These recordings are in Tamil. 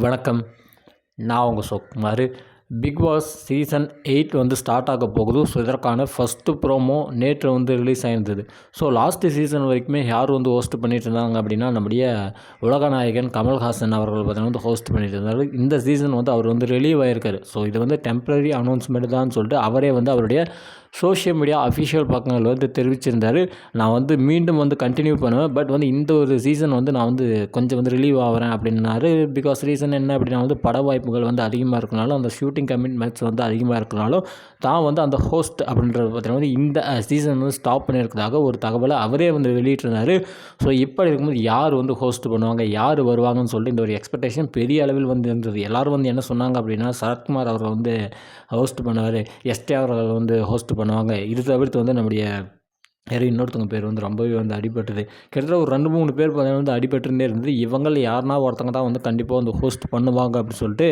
வணக்கம். நான் உங்கள் Sukumar Bigg Boss season eight வந்து ஸ்டார்ட் ஆக போகுது. ஸோ இதற்கான ஃபஸ்ட்டு ப்ரோமோ நேற்று வந்து ரிலீஸ் ஆயிருந்தது. ஸோ லாஸ்ட்டு சீசன் வரைக்குமே யார் வந்து ஹோஸ்ட் பண்ணிட்டு இருந்தாங்க அப்படின்னா நம்முடைய உலகநாயகன் கமல்ஹாசன் அவர்கள் பார்த்தீங்கன்னா வந்து ஹோஸ்ட் பண்ணிட்டு இருந்தார். இந்த சீசன் வந்து அவர் வந்து ரிலீவ் ஆயிருக்காரு. ஸோ இது வந்து டெம்பரரி அனௌன்ஸ்மெண்ட் தான் சொல்லிட்டு அவரே வந்து அவருடைய சோஷியல் மீடியா அஃபிஷியல் பக்கங்கள் வந்து தெரிவிச்சிருந்தார். நான் வந்து மீண்டும் வந்து கண்டினியூ பண்ணுவேன். பட் வந்து இந்த ஒரு சீசன் வந்து நான் வந்து கொஞ்சம் வந்து ரிலீவ் ஆகிறேன் அப்படின்னாரு. பிகாஸ் ரீசன் என்ன அப்படின்னா வந்து பட வாய்ப்புகள் வந்து அதிகமாக இருக்கனாலும் அந்த ஷூட்டிங் கமிட்மெண்ட்ஸ் வந்து அதிகமாக இருக்கனாலும் தான் வந்து அந்த ஹோஸ்ட் அப்படின்றது பார்த்தீங்கன்னா வந்து இந்த சீசன் வந்து ஸ்டாப் பண்ணியிருக்கதாக ஒரு தகவலை அவரே வந்து வெளியிட்டிருந்தார். ஸோ இப்படி இருக்கும்போது யார் வந்து ஹோஸ்ட் பண்ணுவாங்க? யார் வருவாங்கன்னு சொல்லிட்டு இந்த ஒரு எக்ஸ்பெக்டேஷன் பெரிய அளவில் வந்து இருந்தது. எல்லோரும் வந்து என்ன சொன்னாங்க அப்படின்னா சரத்குமார் அவர்கள் வந்து ஹோஸ்ட் பண்ணுவார். எஸ்டே அவர்கள் வந்து ஹோஸ்ட் பண்ணுவாங்க. இது தவிர்த்து வந்து நம்முடைய வேறு இன்னொருத்தவங்க பேர் வந்து ரொம்பவே வந்து அடிபட்டது. கிட்டத்தட்ட ஒரு ரெண்டு மூணு பேர் பார்த்தீங்கன்னா வந்து அடிபட்டுருந்தே இருந்தது. இவங்கள யாருனா ஒருத்தங்க தான் வந்து கண்டிப்பாக வந்து ஹோஸ்ட் பண்ணுவாங்க அப்படின்னு சொல்லிட்டு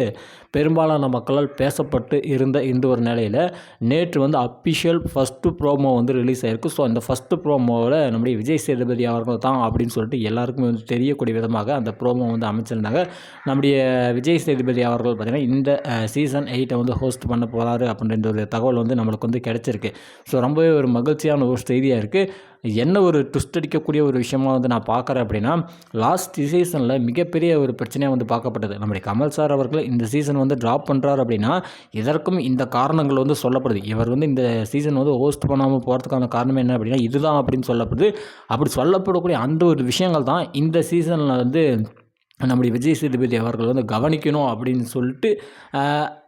பெரும்பாலான மக்களால் பேசப்பட்டு இருந்த இந்த ஒரு நிலையில் நேற்று வந்து அஃபிஷியல் ஃபஸ்ட்டு ப்ரோமோ வந்து ரிலீஸ் ஆயிருக்கு. ஸோ அந்த ஃபஸ்ட்டு ப்ரோமோவில் நம்முடைய விஜய் சேதுபதி அவர்கள் தான் அப்படின்னு சொல்லிட்டு எல்லாருக்குமே வந்து தெரியக்கூடிய விதமாக அந்த ப்ரோமோ வந்து அமைச்சிருந்தாங்க. நம்முடைய விஜய் சேதுபதி அவர்கள் பார்த்திங்கன்னா இந்த சீசன் எயிட்டை வந்து ஹோஸ்ட் பண்ண போகிறாரு அப்படின்ற ஒரு தகவல் வந்து நம்மளுக்கு வந்து கிடச்சிருக்கு. ஸோ ரொம்பவே ஒரு மகிழ்ச்சியான ஒரு செய்தியாக இருக்குது என்ன ஒரு ட்விஸ்ட் அடிக்கக்கூடிய ஒரு விஷயமா வந்து நான் பார்க்குறேன் அப்படின்னா லாஸ்ட் சீசனில் மிகப்பெரிய ஒரு பிரச்சனையாக வந்து பார்க்கப்பட்டது. நம்முடைய கமல் சார் அவர்கள் இந்த சீசன் வந்து ட்ராப் பண்ணுறாரு அப்படின்னா இதற்கும் இந்த காரணங்கள் வந்து சொல்லப்படுது. இவர் வந்து இந்த சீசன் வந்து ஹோஸ்ட் பண்ணாமல் போகிறதுக்கான காரணம் என்ன அப்படின்னா இதுதான் அப்படின்னு சொல்லப்படுது. அப்படி சொல்லப்படக்கூடிய அந்த ஒரு விஷயங்கள் தான் இந்த சீசனில் வந்து நம்முடைய விஜய் சேதுபதி அவர்கள் வந்து கவனிக்கணும் அப்படின்னு சொல்லிட்டு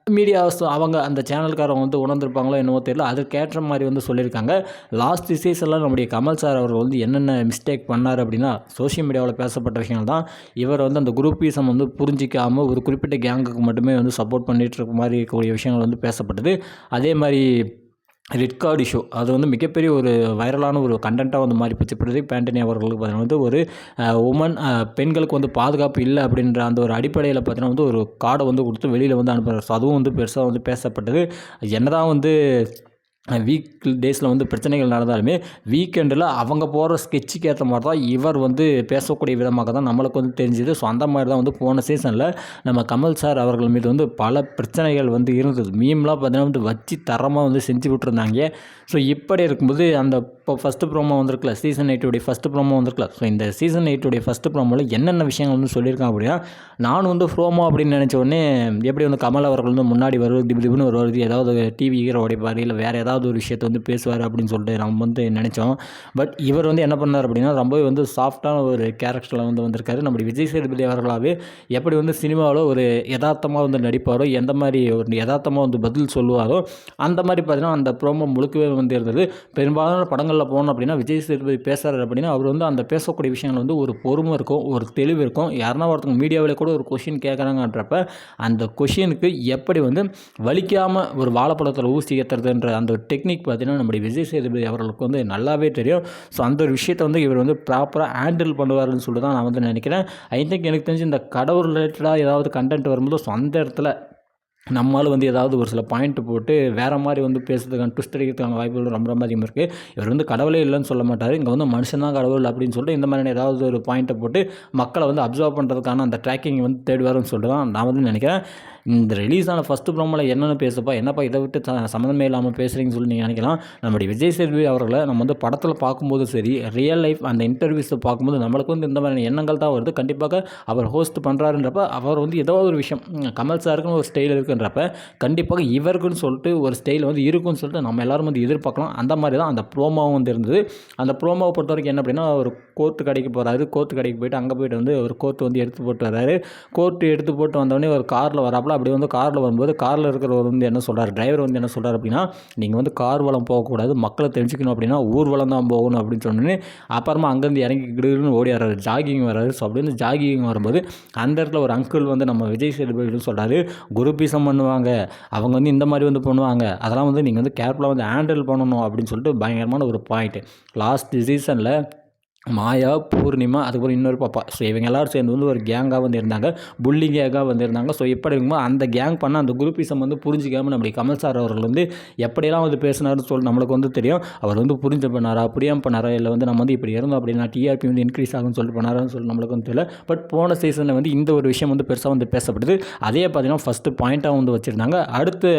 மீடியாஸ் அவங்க அந்த சேனல்காரங்க வந்து உணர்ந்திருப்பாங்களோ என்னவோ தெரியல. அதுக்கேற்ற மாதிரி வந்து சொல்லியிருக்காங்க. லாஸ்ட் சீசனில் நம்முடைய கமல் சார் அவர் வந்து என்னென்ன மிஸ்டேக் பண்ணார் அப்படின்னா சோஷியல் மீடியாவில் பேசப்பட்ட விஷயங்கள் தான். இவர் வந்து அந்த குரூப்பீசம் வந்து புரிஞ்சிக்காமல் ஒரு குறிப்பிட்ட கேங்குக்கு மட்டுமே வந்து சப்போர்ட் பண்ணிகிட்டு இருக்க மாதிரி இருக்கக்கூடிய விஷயங்கள் வந்து பேசப்பட்டது. அதே மாதிரி ரெட் கார்டு இஷ்யூ அது வந்து மிகப்பெரிய ஒரு வைரலான ஒரு கண்டென்ட்டாக வந்து மாறி போச்சு. பிரதீப் ஆண்டனி அவர்களுக்கு பார்த்தீங்கன்னா வந்து ஒரு உமன் பெண்களுக்கு வந்து பாதுகாப்பு இல்லை அப்படின்ற அந்த ஒரு அடிப்படையில் பார்த்தீங்கன்னா வந்து ஒரு கார்டை வந்து கொடுத்து வெளியில் வந்து அனுப்புகிறார் ஸோ அதுவும் வந்து பெருசாக வந்து பேசப்பட்டது. என்னதான் வந்து வீக் டேஸில் வந்து பிரச்சனைகள் நடந்தாலுமே வீக்கெண்டில் அவங்க போகிற ஸ்கெட்சுக்கு ஏற்ற மாதிரி தான் இவர் வந்து பேசக்கூடிய விதமாக தான் நம்மளுக்கு வந்து தெரிஞ்சுது. ஸோ அந்த மாதிரி தான் வந்து போன சீசனில் நம்ம கமல் சார் அவர்கள் மீது வந்து பல பிரச்சனைகள் வந்து இருந்தது. மீம்லாம் பார்த்தீங்கன்னா வந்து வச்சு தரமாக வந்து செஞ்சு விட்டுருந்தாங்க. ஸோ இப்படி இருக்கும்போது அந்த இப்போ ஃபஸ்ட்டு ப்ரோமோ வந்திருக்கல சீசன் எயிட்டுடைய ஃபஸ்ட்டு ப்ரோமோ வந்திருக்கல ஸோ இந்த சீசன் எயிட்டுடைய ஃபஸ்ட்டு ப்ரோமோவில் என்னென்ன விஷயங்கள் வந்து சொல்லியிருக்காங்க அப்படின்னா நான் வந்து ப்ரோமோ அப்படின்னு நினச்ச உடனே எப்படி வந்து கமல் அவர்கள் வந்து முன்னாடி வருவது திபு திபுன்னு வருவது ஏதாவது டிவி ஹீரோ உடைப்பார் இல்லை வேறு ஏதாவது ஏதாவது ஒரு விஷயத்தை வந்து பேசுவார் அப்படின்னு சொல்லிட்டு நம்ம வந்து நினச்சோம். பட் இவர் வந்து என்ன பண்ணார் அப்படின்னா ரொம்பவே வந்து சாஃப்டான ஒரு கேரக்டரில் வந்து வந்திருக்காரு. நம்முடைய விஜய் சேதுபதி அவர்களாகவே எப்படி வந்து சினிமாவில் ஒரு யதார்த்தமாக வந்து நடிப்பாரோ எந்த மாதிரி ஒரு யதார்த்தமாக வந்து பதில் சொல்லுவாரோ அந்த மாதிரி பார்த்தீங்கன்னா அந்த ப்ரோமோ முழுக்கவே வந்து இருந்தது. பெரும்பாலான படங்களில் போனோம் அப்படின்னா விஜய் சேதுபதி பேசுகிறார் அப்படின்னா அவர் வந்து அந்த பேசக்கூடிய விஷயங்கள் வந்து ஒரு பொறுமை இருக்கும் ஒரு தெளிவு இருக்கும். யாருன்னா ஒருத்தவங்க மீடியாவில் கூட ஒரு கொஷின் கேட்குறாங்கன்றப்ப அந்த கொஷினுக்கு எப்படி வந்து வலிக்காமல் ஒரு வாழைப்பழத்தில் ஊசி ஏற்றுறதுன்ற அந்த டெக்னிக் பார்த்தீங்கன்னா நம்முடைய விஜய் சேதுபதி அவர்களுக்கு வந்து நல்லாவே தெரியும். ஸோ அந்த ஒரு விஷயத்தை வந்து இவர் வந்து ப்ராப்பராக ஹேண்டில் பண்ணுவார்னு சொல்லிட்டு தான் நான் வந்து நினைக்கிறேன். ஐ திங்க் எனக்கு தெரிஞ்சு இந்த கடவுள் ரிலேட்டடாக ஏதாவது கண்டென்ட் வரும்போது ஸோ அந்த இடத்துல நம்மளால் வந்து ஏதாவது ஒரு சில பாயிண்ட் போட்டு வேறு மாதிரி வந்து பேசுறதுக்கான ட்விஸ்ட் அடிக்கிறதுக்கான வாய்ப்புகள் ரொம்ப ரொம்ப அதிகமாக இருக்குது இவர் வந்து கடவுளே இல்லைன்னு சொல்ல மாட்டார். இங்கே வந்து மனுஷன் தான் கடவுள் அப்படின்னு சொல்லிட்டு இந்த மாதிரியான ஏதாவது ஒரு பாயிண்ட்டை போட்டு மக்களை வந்து அப்சர்வ் பண்ணுறதுக்கான அந்த ட்ராக்கிங் வந்து தேடுவார்னு சொல்லிட்டு தான் நான் வந்து நினைக்கிறேன். இந்த ரிலீஸ் ஆன ஃபஸ்ட்டு ப்ரோமோவில் என்னென்னு பேசுப்பா என்னப்பா இதை விட்டு சம்மந்தமே இல்லாமல் பேசுகிறீங்கன்னு சொல்லி நீங்கள் நினைக்கலாம். நம்முடைய விஜய் சேதுபதி அவர்களை நம்ம வந்து படத்தில் பார்க்கும்போது சரி ரியல் லைஃப் அந்த இன்டர்வியூஸை பார்க்கும்போது நம்மளுக்கு வந்து இந்த மாதிரியான எண்ணங்கள் தான் வருது. கண்டிப்பாக அவர் ஹோஸ்ட் பண்ணுறாருன்றப்ப அவர் வந்து ஏதோ ஒரு விஷயம் கமல் சாருக்குன்னு ஒரு ஸ்டைல் இருக்குன்றப்ப கண்டிப்பாக இவருக்குன்னு சொல்லிட்டு ஒரு ஸ்டைல் வந்து இருக்குன்னு சொல்லிட்டு நம்ம எல்லோரும் வந்து எதிர்பார்க்கலாம். அந்த மாதிரி தான் அந்த ப்ரோமோவும் வந்து இருந்தது. அந்த ப்ரோமோவை பொறுத்த வரைக்கும் என்ன அப்படின்னா ஒரு கோர்ட்டு கடைக்கு போகிறாரு கோர்ட்டு கடைக்கு போயிட்டு அங்கே போயிட்டு வந்து ஒரு கோர்ட்டு வந்து எடுத்து போட்டு வர்றாரு. கோர்ட்டு எடுத்து போட்டு வந்தோடனே ஒரு காரில் வராப்புல அப்படியே வந்து காரில் வரும்போது காரில் இருக்கிறவர் வந்து என்ன சொல்கிறார் டிரைவர் வந்து என்ன சொல்கிறார் அப்படின்னா நீங்கள் வந்து கார் வளம் போகக்கூடாது மக்களை தெரிஞ்சுக்கணும் அப்படின்னா ஊர்வலம் தான் போகணும் அப்படின்னு சொன்னோன்னே அப்புறமா அங்கேருந்து இறங்கி கிடுன்னு ஓடி வர்றாரு. ஜாகிங் வர்றாரு. ஸோ அப்படி வந்து ஜாகிங் வரும்போது அந்த இடத்துல ஒரு அங்கிள் வந்து நம்ம விஜய் சேதுபதினு சொல்கிறாரு குருபீசம் பண்ணுவாங்க அவங்க வந்து இந்த மாதிரி வந்து பண்ணுவாங்க அதெல்லாம் வந்து நீங்கள் வந்து கேர்ஃபுல்லாக வந்து ஹேண்டில் பண்ணணும் அப்படின்னு சொல்லிட்டு பயங்கரமான ஒரு பாயிண்ட் லாஸ்ட் சீசனில் மாயா பூர்ணிமா அதுக்கப்புறம் இன்னொரு பாப்பா. ஸோ இவங்க எல்லாரும் சேர்ந்து வந்து ஒரு கேங்காக வந்து இருந்தாங்க புள்ளி கேங்காக வந்து இருந்தாங்க ஸோ எப்படி இருக்குமோ அந்த கேங் பண்ண அந்த குரூப்பிசம் வந்து புரிஞ்சிக்காமல் நம்முடைய கமல் சார் அவர்கள் வந்து எப்படியெல்லாம் வந்து பேசினாருன்னு சொல்லி நம்மளுக்கு வந்து தெரியும். அவர் வந்து புரிஞ்சு பண்ணாரா புரியாமல் பண்ணாரா இல்லை வந்து நம்ம வந்து இப்படி இருந்தோம் அப்படின்னா டிஆர்பி வந்து இன்க்ரீஸ் ஆகும்னு சொல்லிட்டு பண்ணாரான்னு சொல்லி நம்மளுக்கு வந்து தெரியல. பட் போன சீசனில் வந்து இந்த ஒரு விஷயம் வந்து பெருசாக வந்து பேசப்படுது. அதே பார்த்தீங்கன்னா ஃபஸ்ட்டு பாயிண்ட்டாக வந்து வச்சுருந்தாங்க. அடுத்து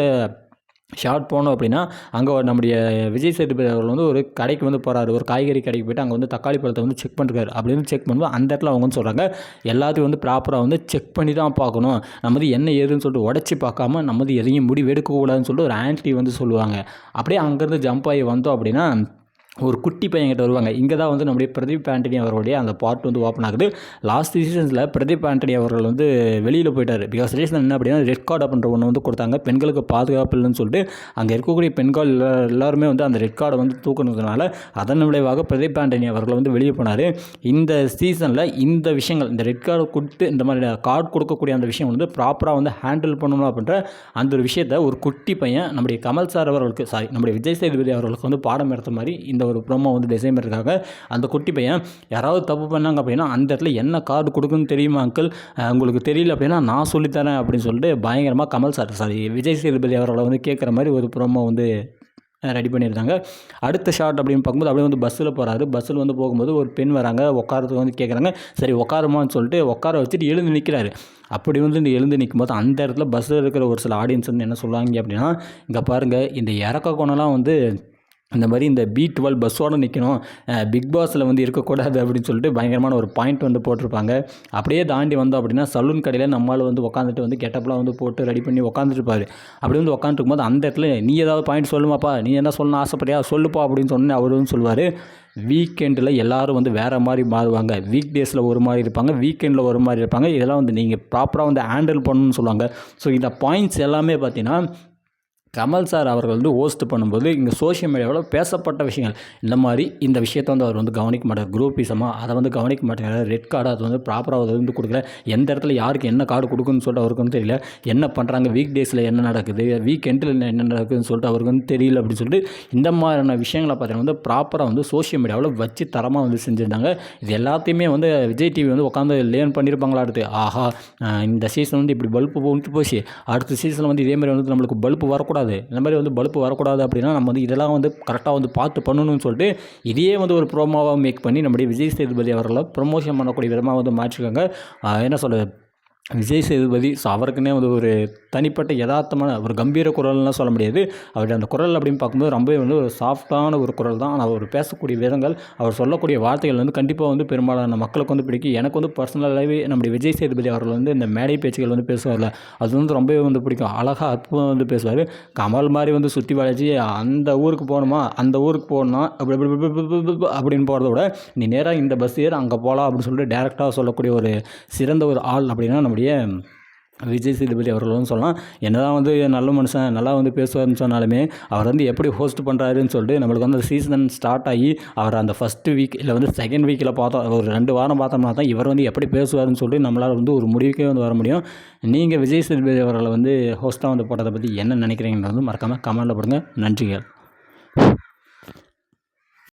ஷார்ட் போனோம் அப்படின்னா அங்கே நம்முடைய விஜய் சேதுபதி அவர்கள் வந்து ஒரு கடைக்கு வந்து போகிறாரு ஒரு காய்கறி கடைக்கு போயிட்டு அங்கே வந்து தக்காளி பழத்தை வந்து செக் பண்ணுறாரு அப்படின்னு செக் பண்ணும்போது அந்த இடத்துல அவங்க வந்து சொல்கிறாங்க எல்லாத்தையும் வந்து ப்ராப்பராக வந்து செக் பண்ணி தான் பார்க்கணும். நம்ம வந்து என்ன ஏதுன்னு சொல்லிட்டு உடச்சி பார்க்காம நம்ம வந்து எதையும் முடிவு எடுக்கக்கூடாதுன்னு சொல்லிட்டு ஒரு ஆன்டி வந்து சொல்லுவாங்க. அப்படியே அங்கேருந்து ஜம்ப் ஆகி வந்தோம் அப்படின்னா ஒரு குட்டி பையன்கிட்ட வருவாங்க. இங்கே தான் வந்து நம்முடைய பிரதீப் ஆண்டனி அவர்களுடைய அந்த பார்ட் வந்து ஓப்பன் ஆகுது. லாஸ்ட் சீசன்ஸில் பிரதீப் ஆண்டனி அவர்கள் வந்து வெளியில் போயிட்டார். பிகாஸ் ரீசன் என்ன அப்படின்னா ரெட் கார்டு அப்படின்ற ஒன்று வந்து கொடுத்தாங்க. பெண்களுக்கு பாதுகாப்பு இல்லைன்னு சொல்லிட்டு அங்கே இருக்கக்கூடிய பெண்கள் எல்லாருமே வந்து அந்த ரெட் கார்டை வந்து தூக்குனதுனால அதன் விளைவாக பிரதீப் ஆண்டனி அவர்கள் வந்து வெளியே போனார். இந்த சீசனில் இந்த விஷயங்கள் இந்த ரெட் கார்டு கொடுத்து இந்த மாதிரி கார்டு கொடுக்கக்கூடிய அந்த விஷயம் வந்து ப்ராப்பராக வந்து ஹேண்டில் பண்ணணும் அப்படின்ற அந்த ஒரு விஷயத்தை ஒரு குட்டி பையன் நம்முடைய கமல் சார் அவர்களுக்கு சாரி நம்முடைய விஜய் சேதுபதி அவர்களுக்கு வந்து பாடம் எடுத்த மாதிரி இந்த ஒரு ப்ரோமோ வந்து டிசைன் இருக்காங்க அந்த குட்டி பையன் யாராவது தப்பு பண்ணாங்க அப்படின்னா அந்த இடத்துல என்ன கார்டு கொடுக்குன்னு தெரியுமா அங்கிள் உங்களுக்கு தெரியல அப்படின்னா நான் சொல்லித்தரேன் அப்படின்னு சொல்லிட்டு பயங்கரமாக கமல் சார் சாரி விஜய் சேதுபதி அவர்களை வந்து கேட்குற மாதிரி ஒரு ப்ரோமோ வந்து ரெடி பண்ணியிருந்தாங்க. அடுத்த ஷாட் அப்படின்னு பார்க்கும்போது அப்படியே வந்து பஸ்ஸில் போகிறாரு பஸ்ஸில் வந்து போகும்போது ஒரு பெண் வராங்க. உட்காரத்துக்கு வந்து கேட்குறாங்க சரி உட்காருமான்னு சொல்லிட்டு உட்கார வச்சுட்டு எழுந்து நிற்கிறாரு அப்படி வந்து இந்த எழுந்து நிற்கும் போது அந்த இடத்துல பஸ்ஸில் இருக்கிற ஒரு சில ஆடியன்ஸ் வந்து என்ன சொல்லுவாங்க அப்படின்னா இங்கே பாருங்கள் இந்த இறக்க கோணம்லாம் வந்து இந்த மாதிரி இந்த பி டுவெல் பஸ்ஸோடு நிற்கணும் பிக் பாஸில் வந்து இருக்கக்கூடாது அப்படின்னு சொல்லிட்டு பயங்கரமான ஒரு பாயிண்ட் வந்து போட்டிருப்பாங்க. அப்படியே தாண்டி வந்தோம் அப்படின்னா சலூன் கடையில் நம்மளால் வந்து உட்காந்துட்டு வந்து கெட்டப்லாம் வந்து போட்டு ரெடி பண்ணி உட்காந்துருப்பார் அப்படி வந்து உட்காந்துருக்கும் போது அந்த இடத்துல நீ ஏதாவது பாயிண்ட் சொல்லுமாப்பா? நீ என்ன சொல்லணும் ஆசைப்படியா சொல்லுப்பா அப்படின்னு சொன்னேன் அவர் வந்து சொல்லுவார். வீக்கெண்டில் எல்லோரும் வந்து வேறு மாதிரி மாறுவாங்க. வீக் டேஸில் ஒரு மாதிரி இருப்பாங்க. வீக்கெண்டில் ஒரு மாதிரி இருப்பாங்க. இதெல்லாம் வந்து நீங்கள் ப்ராப்பராக வந்து ஹேண்டில் பண்ணணும்னு சொல்லுவாங்க. ஸோ இந்த பாயிண்ட்ஸ் எல்லாமே பார்த்தீங்கன்னா கமல் சார் அவர்கள் வந்து ஹோஸ்ட் பண்ணும்போது இங்கே சோஷியல் மீடியாவில் பேசப்பட்ட விஷயங்கள். இந்த மாதிரி இந்த விஷயத்தை வந்து அவர் வந்து கவனிக்க மாட்டார். குரூப்பிசமாக அதை வந்து கவனிக்க மாட்டேங்கிறார். ரெட் கார்டு அது வந்து ப்ராப்பராக அதை வந்து கொடுக்கல. எந்த இடத்துல யாருக்கு என்ன கார்டு கொடுக்குன்னு சொல்லிட்டு அவருக்கு வந்து தெரியல. என்ன பண்ணுறாங்க வீக் டேஸில் என்ன நடக்குது வீக் எண்டில் என்ன நடக்குதுன்னு சொல்லிட்டு அவருக்கு வந்து தெரியல அப்படின்னு சொல்லிட்டு இந்த மாதிரியான விஷயங்களை பார்த்தீங்கன்னா வந்து ப்ராப்பராக வந்து சோஷியல் மீடியாவில் வச்சு தரமாக வந்து செஞ்சுருந்தாங்க. இது எல்லாத்தையுமே வந்து விஜய் டிவி வந்து உட்காந்து லேர்ன் பண்ணியிருப்பாங்களா அடுத்து. ஆஹா இந்த சீசன் வந்து இப்படி பல்பு போட்டு போச்சு. அடுத்த சீசனில் வந்து இதேமாதிரி வந்து நம்மளுக்கு பல்பு வரக்கூடாது. வரக்கூடாது இந்த மாதிரி வந்து பல்ப்பு வரக்கூடாது அப்படின்னா நம்ம வந்து இதெல்லாம் வந்து கரெக்டாக வந்து பார்த்து பண்ணணும்னு சொல்லிட்டு இதையே வந்து ஒரு ப்ரோமோவாக மேக் பண்ணி நம்முடைய விஜய் சேதுபதி அவர்களை ப்ரொமோஷன் பண்ணக்கூடிய விதமாக வந்து மாற்றிருக்காங்க. என்ன சொல்கிறது விஜய் சேதுபதி ஸோ அவருக்குன்னே வந்து ஒரு தனிப்பட்ட யதார்த்தமான ஒரு கம்பீர குரல்னால் சொல்ல முடியாது. அவருடைய அந்த குரல் அப்படின்னு பார்க்கும்போது ரொம்பவே வந்து ஒரு சாஃப்டான ஒரு குரல் தான். ஆனால் அவர் பேசக்கூடிய விதங்கள் அவர் சொல்லக்கூடிய வார்த்தைகள் வந்து கண்டிப்பாக வந்து பெரும்பாலான மக்களுக்கு வந்து பிடிக்கும். எனக்கு வந்து பர்சனலாகவே நம்முடைய விஜய் சேதுபதி அவர்கள் வந்து இந்த மேடை பேச்சுகள் வந்து பேசுவார்ல அது வந்து ரொம்பவே வந்து பிடிக்கும். அழகாக அற்புதம் வந்து பேசுவார். கமல் மாதிரி வந்து சுற்றி வளைச்சி அந்த ஊருக்கு போகணுமா? அந்த ஊருக்கு போகணும்னா அப்படி அப்படின்னு போகிறத விட நீ நேராக இந்த பஸ் ஏறு அங்கே போகலாம் அப்படின்னு சொல்லிட்டு டேரெக்டாக சொல்லக்கூடிய ஒரு சிறந்த ஒரு ஆள் அப்படின்னா நம்ம நம்முடைய விஜய் சேதுபதி அவர்களும் சொல்லலாம். என்னதான் வந்து நல்ல மனுஷன் நல்லா வந்து பேசுவார்னு சொன்னாலுமே அவர் வந்து எப்படி ஹோஸ்ட் பண்ணுறாருன்னு சொல்லிட்டு நம்மளுக்கு வந்து சீசன் ஸ்டார்ட் ஆகி அவர் அந்த ஃபஸ்ட்டு வீக் இல்லை வந்து செகண்ட் வீக்கில் பார்த்தோம் ஒரு ரெண்டு வாரம் பார்த்தோம்னா தான் இவர் வந்து எப்படி பேசுவார்னு சொல்லிட்டு நம்மளால் வந்து ஒரு முடிவுக்கே வந்து வர முடியும். நீங்கள் விஜய் சேதுபதி அவர்களை வந்து ஹோஸ்ட்டாக வந்து போட்டதை பற்றி என்ன நினைக்கிறீங்கன்றது மறக்காமல் கமெண்டில் போடுங்க. நன்றிகள்.